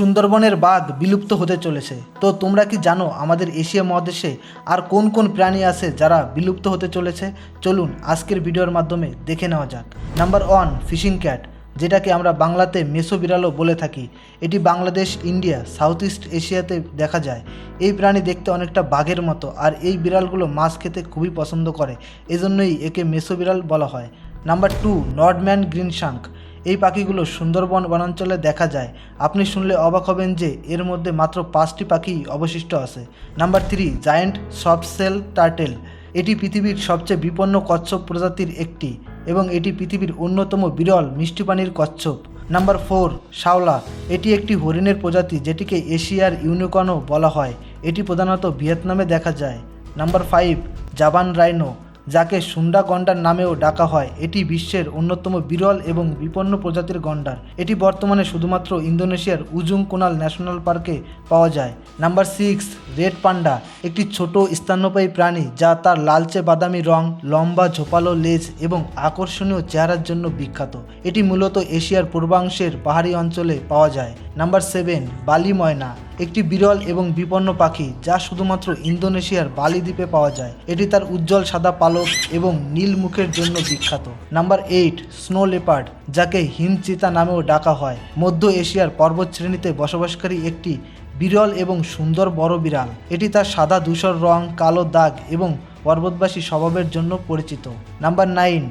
সুন্দরবনের বাঘ বিলুপ্ত হতে চলেছে। তো তোমরা কি জানো আমাদের এশিয়া মহাদেশে আর কোন কোন প্রাণী আছে যারা বিলুপ্ত হতে চলেছে? চলুন আজকের ভিডিওর মাধ্যমে দেখে নেওয়া যাক। নাম্বার ওয়ান, ফিশিং ক্যাট, যেটাকে আমরা বাংলাতে মেসো বিড়ালও বলে থাকি। এটি বাংলাদেশ, ইন্ডিয়া, সাউথ ইস্ট এশিয়াতে দেখা যায়। এই প্রাণী দেখতে অনেকটা বাঘের মতো আর এই বিড়ালগুলো মাছ খেতে খুবই পছন্দ করে। এজন্যই একে মেসো বিড়াল বলা হয়। Number two, Nordmann greenshank এই পাখিগুলো সুন্দরবন বনাঞ্চলে দেখা যায়। আপনি শুনলে অবাক হবেন যে এর মধ্যে মাত্র পাঁচটি পাখি অবশিষ্ট আছে। Number three, giant softshell turtle. এটি পৃথিবীর সবচেয়ে বিপন্ন কচ্ছপ প্রজাতির একটি এবং এটি পৃথিবীর অন্যতম বিরল মিষ্টি পানির কচ্ছপ। Number four, saola. এটি একটি হরিণের প্রজাতি যেটিকে এশিয়ার ইউনিকর্নও বলা হয়। এটি প্রধানত ভিয়েতনামে দেখা যায়। Number five Javan rhino. যাকে সুন্ডা গন্ডার নামেও ডাকা হয়। এটি বিশ্বের অন্যতম বিরল এবং বিপন্ন প্রজাতির গন্ডার। এটি বর্তমানে শুধুমাত্র ইন্দোনেশিয়ার উজুং কোনাল ন্যাশনাল পার্কে পাওয়া যায়। নাম্বার সিক্স, রেড পান্ডা, একটি ছোট স্তন্যপায়ী প্রাণী যা তার লালচে বাদামি রং, লম্বা ঝোপালো লেজ এবং আকর্ষণীয় চেহারার জন্য বিখ্যাত। এটি মূলত এশিয়ার পূর্বাংশের পাহাড়ি অঞ্চলে পাওয়া যায়। নাম্বার সেভেন, বালি ময়না একটি বিরল এবং বিপন্ন পাখি যা শুধুমাত্র ইন্দোনেশিয়ার বালি দ্বীপে পাওয়া যায়। এটি তার উজ্জ্বল সাদা পালক এবং নীল মুখের জন্য বিখ্যাত। নাম্বার এইট, স্নো লেপার্ড, যাকে হিমচিতা নামেও ডাকা হয়। মধ্য এশিয়ার পর্বত শ্রেণীতে বসবাসকারী একটি বিরল এবং সুন্দর বড় বিড়াল। এটি তার সাদা ধূসর রং, কালো দাগ এবং পর্বতবাসী স্বভাবের জন্য পরিচিত। Number nine,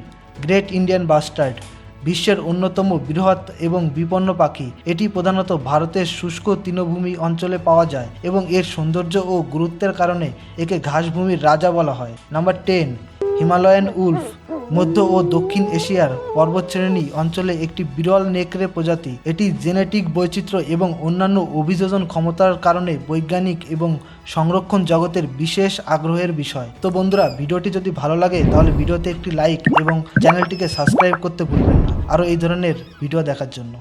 great Indian bustard বিশ্বের অন্যতম বৃহৎ এবং বিপন্ন পাখি। এটি প্রধানত ভারতের শুষ্ক তৃণভূমি অঞ্চলে পাওয়া যায় এবং এর সৌন্দর্য ও গুরুত্বের কারণে একে ঘাসভূমির রাজা বলা হয়। Number ten, Himalayan wolf. মধ্য ও দক্ষিণ এশিয়ার পর্বতশ্রেণী অঞ্চলে একটি বিরল নেকড়ে প্রজাতি। এটি জেনেটিক বৈচিত্র্য এবং অন্যান্য অভিযোজন ক্ষমতার কারণে বৈজ্ঞানিক এবং সংরক্ষণ জগতের বিশেষ আগ্রহের বিষয়। তো বন্ধুরা, ভিডিওটি যদি ভালো লাগে, তাহলে ভিডিওতে একটি লাইক এবং চ্যানেলটিকে সাবস্ক্রাইব করতে ভুলবেন না। আরও এই ধরনের ভিডিও দেখার জন্য।